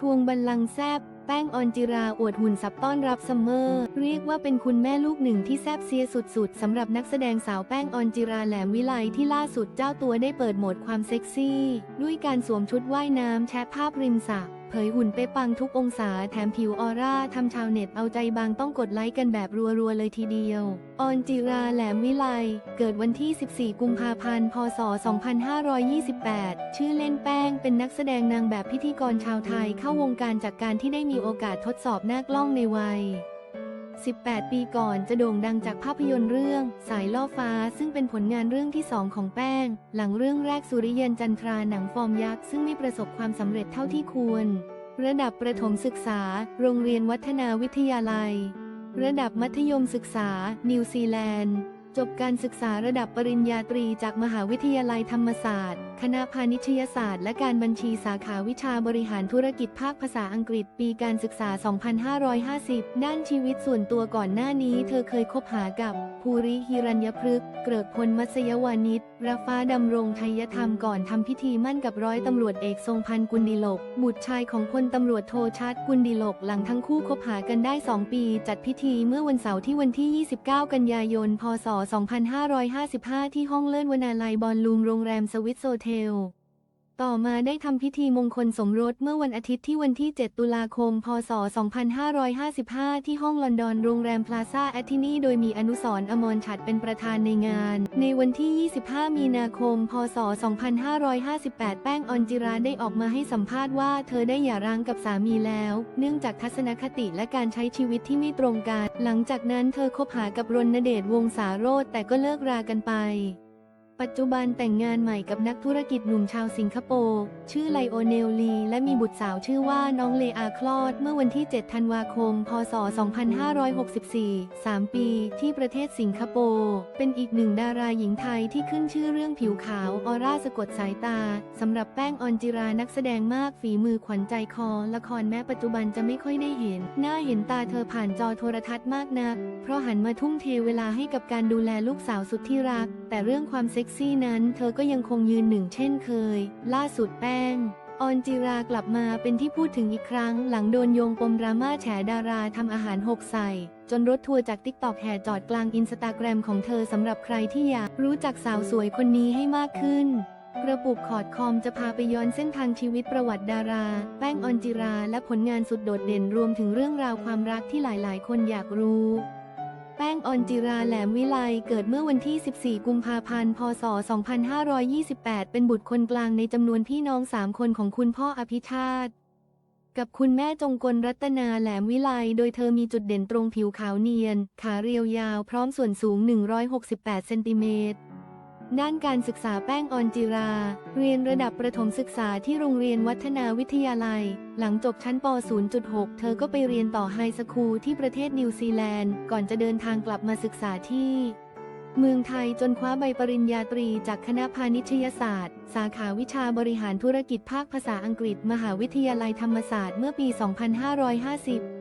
ทวงบัลลังก์แซบแป้งออนจิราอวดหุ่นสับต้อนรับซัมเมอร์ เรียกว่าเป็นคุณแม่ลูกหนึ่งที่แซบเซียสุดๆสำหรับนักแสดงสาวแป้งออนจิราแหลมวิไลที่ล่าสุดเจ้าตัวได้เปิดโหมดความเซ็กซี่ ด้วยการสวมชุดว่ายน้ำแชะภาพริมสระเผยหุ่นเป๊ะปังทุกองศาแถมผิวออร่าทำชาวเน็ตเอาใจบางต้องกดไลค์กันแบบรัวๆเลยทีเดียว ออนจิราแหลมวิไล เกิดวันที่ 14 กุมภาพันธ์ พศ 2528 ชื่อเล่นแป้งเป็นนักแสดงนางแบบพิธีกรชาวไทยเข้าวงการจากการที่ได้มีโอกาสทดสอบหน้ากล้องในวัย 18 ปีก่อนจะโด่งดังจากภาพยนตร์เรื่อง สายล่อฟ้าซึ่งเป็นผลงานเรื่องที่สองของแป้ง หลังเรื่องแรกสุริยันจันทราหนังฟอร์มยักษ์ซึ่งไม่ประสบความสำเร็จเท่าที่ควร ระดับประถมศึกษา โรงเรียนวัฒนาวิทยาลัย ระดับมัธยมศึกษา นิวซีแลนด์ จบการศึกษาระดับปริญญาตรีจากมหาวิทยาลัยธรรมศาสตร์ คณะพาณิชยศาสตร์ และการบัญชีสาขาวิชาบริหารธุรกิจภาคภาษาอังกฤษ ปีการศึกษา 2550 ด้านชีวิตส่วนตัวก่อนหน้านี้ เธอเคยคบหากับภูริฮิรัญยพฤกษ์เกริกพลมัสยวานิชระฟ้าดำรงไทยธรรมก่อนทำพิธีมั่นกับร้อยตำรวจเอกทรงพันกุลดิลก บุตรชายของพลตำรวจโทชัดกุลดิลกหลังทั้งคู่คบหากันได้ 2 ปี จัดพิธีเมื่อวันเสาร์ที่วันที่ 29 กันยายน พศ2555 ที่ห้องเลิศวนาลัยบอลลูมโรงแรมสวิตโซเทล ต่อมาได้ทำพิธีมงคลสมรสเมื่อวันอาทิตย์ที่วันที่ 7 ตุลาคม พศ 2555 ที่ห้องลอนดอนโรงแรมพลาซ่าแอตทินีโดยมีอนุสรอมรฉัดเป็นประธานในงาน ในวันที่ 25 มีนาคม พศ 2558 แป้งออนจิราได้ออกมาให้สัมภาษณ์ว่าเธอได้หย่าร้างกับสามีแล้ว เนื่องจากทัศนคติและการใช้ชีวิตที่ไม่ตรงกัน หลังจากนั้นเธอคบหากับรณเดชวงสาโรธแต่ก็เลิกรากันไป ปัจจุบันแต่งงานใหม่กับนักธุรกิจหนุ่มชาวสิงคโปร์ ชื่อไลโอเนลลี และมีบุตรสาวชื่อว่าน้องเลอาคลอด เมื่อวันที่ 7 ธันวาคม พศ 2564 3 ปี ที่ประเทศสิงคโปร์ เป็นอีกหนึ่งดาราหญิงไทยที่ขึ้นชื่อเรื่องผิวขาวออร่าสะกดสายตา สำหรับแป้งออนจิรานักแสดงมากฝีมือขวัญใจคอ ละครแม้ปัจจุบันจะไม่ค่อยได้เห็น หน้าเห็นตาเธอผ่านจอโทรทัศน์มากนัก เพราะหันมาทุ่มเทเวลาให้กับการดูแลลูกสาวสุดที่รัก แต่เรื่องความเซ็กกซี่นั้นเธอก็ยังคงยืนหนึ่งเช่นเคย ล่าสุดแป้งออนจิรากลับมาเป็นที่พูดถึงอีกครั้ง หลังโดนโยงปมดราม่าแฉดาราทำอาหารหกใส่ จนรถทัวร์จากติ๊กตอกแห่จอดกลางอินสตาแกรมของเธอสำหรับใครที่อยากรู้จักสาวสวยคนนี้ให้มากขึ้น กระปุกขอดคอมจะพาไปย้อนเส้นทางชีวิตประวัติดารา แป้งออนจิราและผลงานสุดโดดเด่นรวมถึงเรื่องราวความรักที่หลายๆ คนอยากรู้ แป้งออนจิราแหลมวิไลเกิดเมื่อวันที่ 14 กุมภาพันธ์ พศ 2528 เป็นบุตรคนกลางในจำนวนพี่น้อง 3 คนของคุณพ่ออภิชาติ กับคุณแม่จงกลรัตนาแหลมวิไล โดยเธอมีจุดเด่นตรงผิวขาวเนียน ขาเรียวยาว พร้อมส่วนสูง 168 เซนติเมตร ด้านการศึกษาแป้งออนจิรา เรียนระดับประถมศึกษาที่โรงเรียนวัฒนาวิทยาลัย หลังจบชั้นป .0.6 เธอก็ไปเรียนต่อไฮสคูลที่ประเทศนิวซีแลนด์ ก่อนจะเดินทางกลับมาศึกษาที่ เมืองไทยจนคว้าใบปริญญาตรีจากคณะพาณิชยศาสตร์ สาขาวิชาบริหารธุรกิจภาคภาษาอังกฤษ มหาวิทยาลัยธรรมศาสตร์เมื่อปี 2550